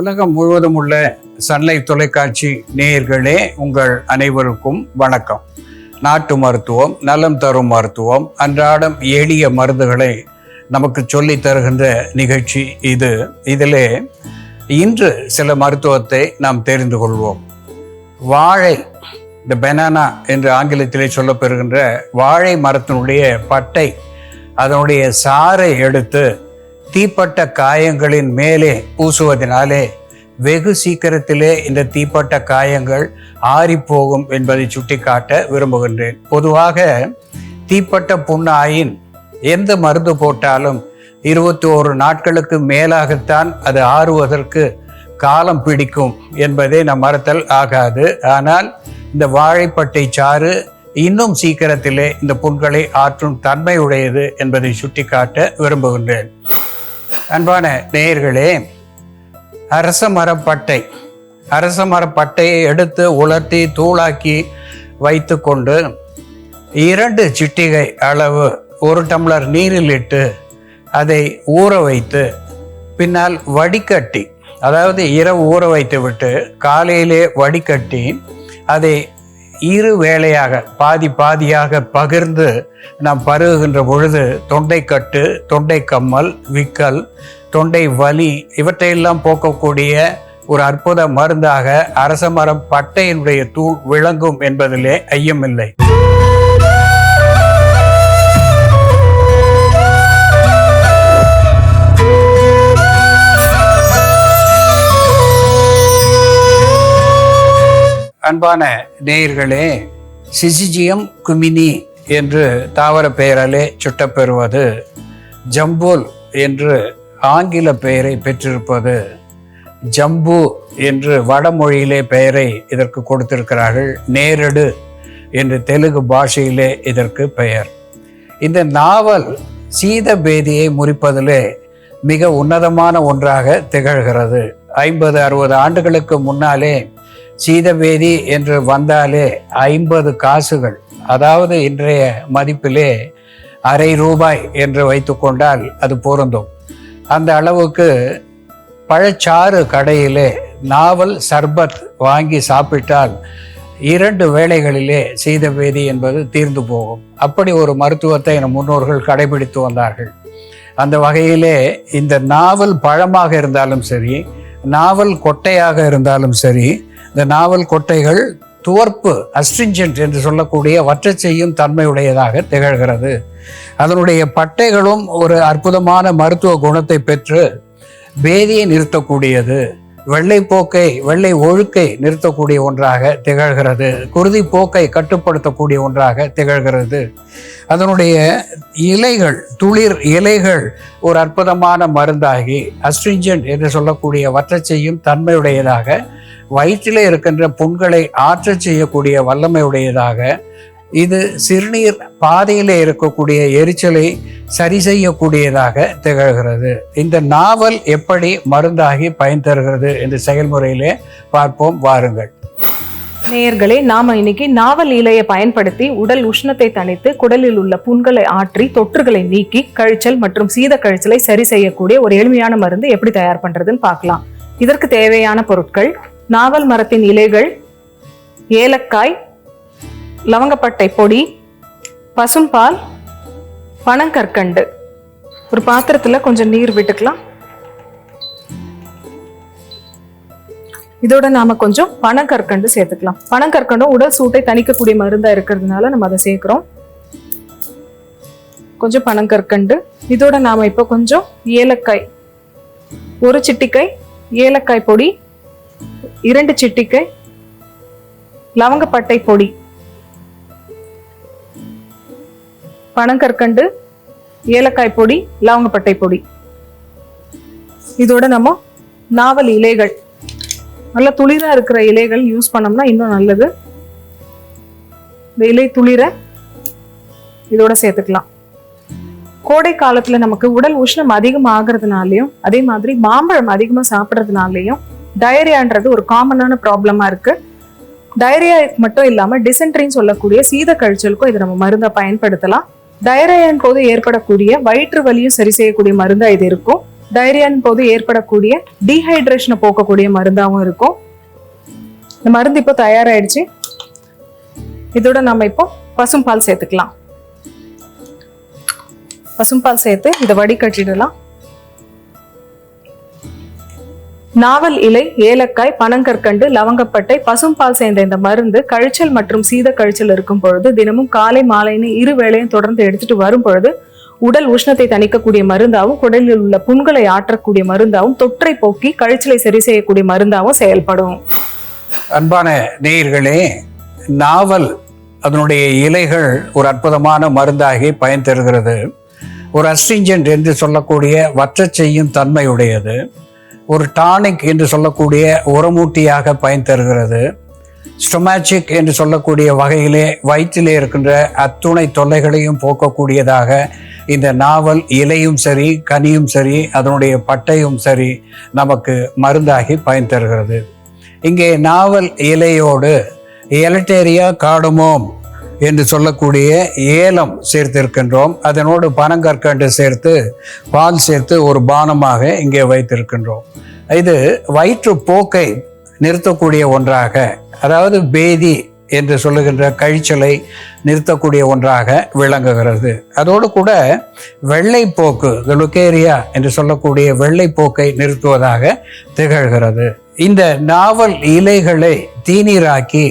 உலகம் முழுவதும் உள்ள சன்லைட் தொலைக்காட்சி நேயர்களே உங்கள் அனைவருக்கும் வணக்கம். நாட்டு மருத்துவம் நலம் தரும் மருத்துவம் அன்றாடம் எளிய மருந்துகளை நமக்கு சொல்லி தருகின்ற நிகழ்ச்சி இது. இதிலே இன்று சில மருத்துவத்தை நாம் தெரிந்து கொள்வோம். வாழை இந்த பெனானா என்று ஆங்கிலத்திலே சொல்லப்பெறுகின்ற வாழை மரத்தினுடைய பட்டை அதனுடைய சாறை எடுத்து தீப்பட்ட காயங்களின் மேலே பூசுவதனாலே வெகு சீக்கிரத்திலே இந்த தீப்பட்ட காயங்கள் ஆறிப்போகும் என்பதை சுட்டிக்காட்ட விரும்புகின்றேன். பொதுவாக தீப்பட்ட புண்ணாயின் எந்த மருந்து போட்டாலும் இருபத்தி ஓரு நாட்களுக்கு மேலாகத்தான் அது ஆறுவதற்கு காலம் பிடிக்கும் என்பதை நம் மறுத்தல் ஆகாது. ஆனால் இந்த வாழைப்பட்டை சாறு இன்னும் சீக்கிரத்திலே இந்த புண்களை ஆற்றும் தன்மை உடையது என்பதை சுட்டிக்காட்ட விரும்புகின்றேன். அன்பான நேயர்களே அரச மரப்பட்டை அரச மரப்பட்டையை எடுத்து உலர்த்தி தூளாக்கி வைத்துக்கொண்டு இரண்டு சிட்டிகை அளவு ஒரு டம்ளர் நீரில் இட்டு அதை ஊற வைத்து பின்னால் வடிகட்டி அதாவது இரவு ஊற வைத்து விட்டு காலையிலே வடிகட்டி அதை இரு வேளையாக பாதி பாதியாக பகிர்ந்து நாம் பருகுகின்ற பொழுது தொண்டைக்கட்டு தொண்டை கம்மல் விக்கல் தொண்டை வலி இவற்றையெல்லாம் போக்கக்கூடிய ஒரு அற்புத மருந்தாக அரச மரம் பட்டையினுடைய தூள் விளங்கும் என்பதிலே ஐயமில்லை. அன்பான நேயர்களே சிசிஜியம் குமினி என்று தாவர பெயராலே சுட்டப்பெறுவது ஜம்போல் என்று ஆங்கில பெயரை பெற்றிருப்பது ஜம்பு என்று வடமொழியிலே பெயரை இதற்கு கொடுத்திருக்கிறார்கள் நேரடு என்று தெலுங்கு பாஷையிலே இதற்கு பெயர். இந்த நாவல் சீத பேதியை முறிப்பதிலே மிக உன்னதமான ஒன்றாக திகழ்கிறது. ஐம்பது அறுபது ஆண்டுகளுக்கு முன்னாலே சீதவேதி என்று வந்தாலே ஐம்பது காசுகள். அதாவது இன்றைய மதிப்பிலே அரை ரூபாய் என்று வைத்துக்கொண்டால் அது பொருந்தும். அந்த அளவுக்கு பழச்சாறு கடையிலே நாவல் சர்பத் வாங்கி சாப்பிட்டால் இரண்டு வேளைகளிலே சீதபேதி என்பது தீர்ந்து போகும். அப்படி ஒரு மருத்துவத்தை நம் முன்னோர்கள் கடைபிடித்து வந்தார்கள். அந்த வகையிலே இந்த நாவல் பழமாக இருந்தாலும் சரி நாவல் கொட்டையாக இருந்தாலும் சரி இந்த நாவல் கொட்டைகள் துவர்ப்பு அஸ்ட்ரிஞ்சன்ட் என்று சொல்லக்கூடிய வற்ற செய்யும் தன்மையுடையதாக திகழ்கிறது. அதனுடைய பட்டைகளும் ஒரு அற்புதமான மருத்துவ குணத்தை பெற்று பேதியை நிறுத்தக்கூடியது. வெள்ளை போக்கை வெள்ளை ஒழுக்கை நிறுத்தக்கூடிய ஒன்றாக திகழ்கிறது. குருதி போக்கை கட்டுப்படுத்தக்கூடிய ஒன்றாக திகழ்கிறது. அதனுடைய இலைகள் துளிர் இலைகள் ஒரு அற்புதமான மருந்தாகி அஸ்ட்ரிஞ்சன்ட் என்று சொல்லக்கூடிய வற்ற செய்யும் தன்மையுடையதாக வயிற்றிலே இருக்கின்ற புண்களை ஆற்றச் செய்யக்கூடிய வல்லமையுடையதாக இது சிறுநீர் பாதையிலே இருக்கக்கூடிய எரிச்சலை சரி செய்யக்கூடியதாக திகழ்கிறது. இந்த நாவல் எப்படி மருந்தாகி பயன் தருகிறது என்ற செயல்முறையிலே பார்ப்போம் வாருங்கள். நேயர்களே நாம இன்னைக்கு நாவல் இலையை பயன்படுத்தி உடல் உஷ்ணத்தை தணித்து குடலில் உள்ள புண்களை ஆற்றி தொற்றுகளை நீக்கி கழிச்சல் மற்றும் சீத கழிச்சலை சரி செய்யக்கூடிய ஒரு எளிமையான மருந்து எப்படி தயார் பண்றதுன்னு பார்க்கலாம். இதற்கு தேவையான பொருட்கள் நாவல் மரத்தின் இலைகள் ஏலக்காய் லவங்கப்பட்டை பொடி பசும்பால் பனங்கற்கண்டு ஒரு பாத்திரத்தில் கொஞ்சம் நீர் விட்டுக்கலாம். இதோட நாம கொஞ்சம் பனங்கற்கண்டு சேர்த்துக்கலாம். பனங்கற்கண்டும் உடல் சூட்டை தணிக்கக்கூடிய மருந்தா இருக்கிறதுனால நம்ம அதை சேர்க்கிறோம். கொஞ்சம் பனங்கற்கண்டு இதோட நாம இப்போ கொஞ்சம் ஏலக்காய் ஒரு சிட்டிக்காய் ஏலக்காய் பொடி இரண்டு சிட்டிக்காய் லவங்கப்பட்டை பொடி பனங்கற்கண்டு ஏலக்காய் பொடி லவங்கப்பட்டை பொடி. இதோட நம்ம நாவல் இலைகள். நல்ல துளிரா இருக்கிற இலைகள் யூஸ் பண்ணோம்னா இன்னும் நல்லது. இந்த இலை துளிர இதோட சேர்த்துக்கலாம். கோடை காலத்துல நமக்கு உடல் உஷ்ணம் அதிகம் ஆகுறதுனாலயும் அதே மாதிரி மாம்பழம் அதிகமா சாப்பிட்றதுனாலையும் டயரியான்றது ஒரு காமனான ப்ராப்ளமா இருக்கு. டயரியா மட்டும் இல்லாம டிசென்ட்ரின்னு சொல்லக்கூடிய சீத கழிச்சலுக்கும் இதை நம்ம மருந்தை பயன்படுத்தலாம். டயரியான் போது ஏற்படக்கூடிய வயிற்று வலியும் சரி செய்யக்கூடிய மருந்தா இது இருக்கும். டைரியான் போது ஏற்படக்கூடிய டீஹைட்ரேஷனை போக்கக்கூடிய மருந்தாகவும் இருக்கும். இந்த மருந்து இப்போ தயாராயிடுச்சு. இதோட நம்ம இப்போ பசும்பால் சேர்த்துக்கலாம். பசும்பால் சேர்த்து இதை வடிகட்டிடலாம். நாவல் இலை ஏலக்காய் பனங்கற்கண்டு லவங்கப்பட்டை பசும்பால் சேர்ந்த இந்த மருந்து கழிச்சல் மற்றும் சீத கழிச்சல் இருக்கும் பொழுது தினமும் காலை மாலைன்னு இரு வேளையும் தொடர்ந்து எடுத்துட்டு வரும் பொழுது உடல் உஷ்ணத்தை தணிக்கக்கூடிய மருந்தாகவும் குடலில் உள்ள புண்களை ஆற்றக்கூடிய மருந்தாகவும் தொற்றை போக்கி கழிச்சலை சரி செய்யக்கூடிய மருந்தாகவும் செயல்படும். அன்பான நேயர்களே நாவல் அதனுடைய இலைகள் ஒரு அற்புதமான மருந்தாகி பயன் தருகிறது. ஒரு அஸ்டிஞ்சன்ட் என்று சொல்லக்கூடிய வற்ற செய்யும் தன்மையுடையது. ஒரு டானிக் என்று சொல்லக்கூடிய உரமூட்டியாக பயன் தருகிறது. ஸ்டொமாச்சிக் என்று சொல்லக்கூடிய வகையிலே வயிற்றிலே இருக்கின்ற அத்துணை தொல்லைகளையும் போக்கக்கூடியதாக இந்த நாவல் இலையும் சரி கனியும் சரி அதனுடைய பட்டையும் சரி நமக்கு மருந்தாகி பயன் தருகிறது. இங்கே நாவல் இலையோடு எலட்டேரியா காடுமோம் என்று சொல்லக்கூடிய ஏலம் சேர்த்திருக்கின்றோம். அதனோடு பனங்கற்கண்டு சேர்த்து பால் சேர்த்து ஒரு பானமாக இங்கே வைத்திருக்கின்றோம். இது வயிற்று போக்கை நிறுத்தக்கூடிய ஒன்றாக அதாவது பேதி என்று சொல்லுகின்ற கழிச்சலை நிறுத்தக்கூடிய ஒன்றாக விளங்குகிறது. அதோடு கூட வெள்ளைப்போக்கு லுக்கேரியா என்று சொல்லக்கூடிய வெள்ளைப்போக்கை நிறுத்துவதாக திகழ்கிறது. இந்த நாவல் இலைகளை தீநீராக்கி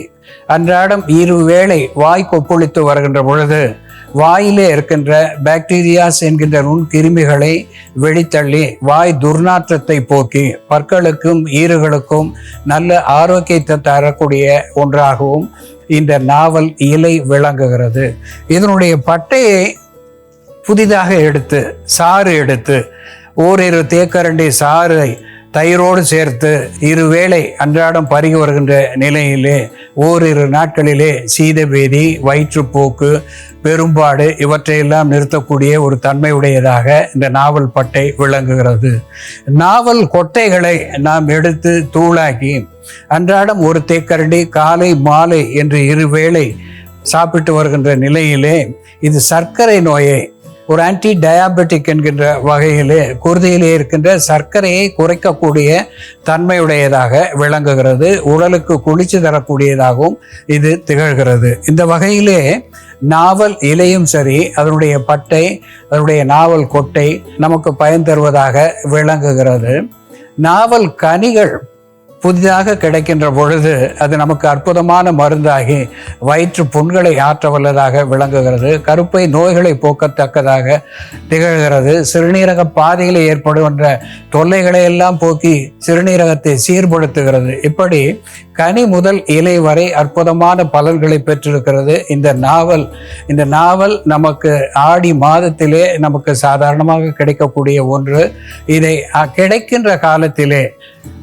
அன்றாடம் இருவேளை வாய் கொப்புளித்து வருகின்ற பொழுது வாயிலே இருக்கின்ற பாக்டீரியாஸ் என்கின்ற நுண்கிருமிகளை வெளித்தள்ளி வாய் துர்நாற்றத்தை போக்கி பற்களுக்கும் ஈறுகளுக்கும் நல்ல ஆரோக்கியத்தை தரக்கூடிய ஒன்றாகவும் இந்த நாவல் இலை விளங்குகிறது. இதனுடைய பட்டையை புதிதாக எடுத்து சாறு எடுத்து ஓரிரு தேக்கரண்டி சாறை தயிரோடு சேர்த்து இருவேளை அன்றாடம் பருகி வருகின்ற நிலையிலே ஓரிரு நாட்களிலே சீதபேதி வயிற்றுப்போக்கு பெரும்பாடு இவற்றையெல்லாம் நிறுத்தக்கூடிய ஒரு தன்மையுடையதாக இந்த நாவல் பட்டை விளங்குகிறது. நாவல் கொட்டைகளை நாம் எடுத்து தூளாக்கி அன்றாடம் ஒரு தேக்கரண்டி காலை மாலை என்று இருவேளை சாப்பிட்டு வருகின்ற நிலையிலே இது சர்க்கரை நோயை ஒரு ஆன்டி டயாபெட்டிக் என்கின்ற வகையிலே குருதியிலே இருக்கின்ற சர்க்கரையை குறைக்கக்கூடிய தன்மையுடையதாக விளங்குகிறது. உடலுக்கு குளிச்சு தரக்கூடியதாகவும் இது திகழ்கிறது. இந்த வகையிலே நாவல் இலையும் சரி அதனுடைய பட்டை அதனுடைய நாவல் கொட்டை நமக்கு பயன் தருவதாக விளங்குகிறது. நாவல் கனிகள் புதிதாக கிடைக்கின்ற பொழுது அது நமக்கு அற்புதமான மருந்தாகி வயிற்று புண்களை ஆற்ற வல்லதாக விளங்குகிறது. கருப்பை நோய்களை போக்கத்தக்கதாக திகழ்கிறது. சிறுநீரக பாதையில் ஏற்படுகின்ற தொல்லைகளை எல்லாம் போக்கி சிறுநீரகத்தை சீர்படுத்துகிறது. இப்படி கனி முதல் இலை வரை அற்புதமான பலன்களை பெற்றிருக்கிறது. இந்த நாவல் இந்த நாவல் நமக்கு ஆடி மாதத்திலே நமக்கு சாதாரணமாக கிடைக்கக்கூடிய ஒன்று. இதை கிடைக்கின்ற காலத்திலே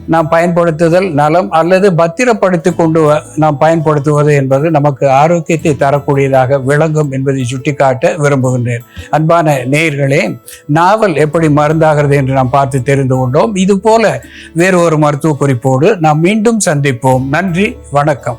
நாம் பயன்படுத்துதல் நலம் அல்லது பத்திரப்படுத்தி கொண்டு வ- நாம் பயன்படுத்துவது என்பது நமக்கு ஆரோக்கியத்தை தரக்கூடியதாக விளங்கும் என்பதை சுட்டிக்காட்ட விரும்புகின்றேன். அன்பான நேயர்களே நாவல் எப்படி மருந்தாகிறது என்று நாம் பார்த்து தெரிந்து கொண்டோம். இது போல வேறு ஒரு மருத்துவ குறிப்போடு நாம் மீண்டும் சந்திப்போம். நன்றி வணக்கம்.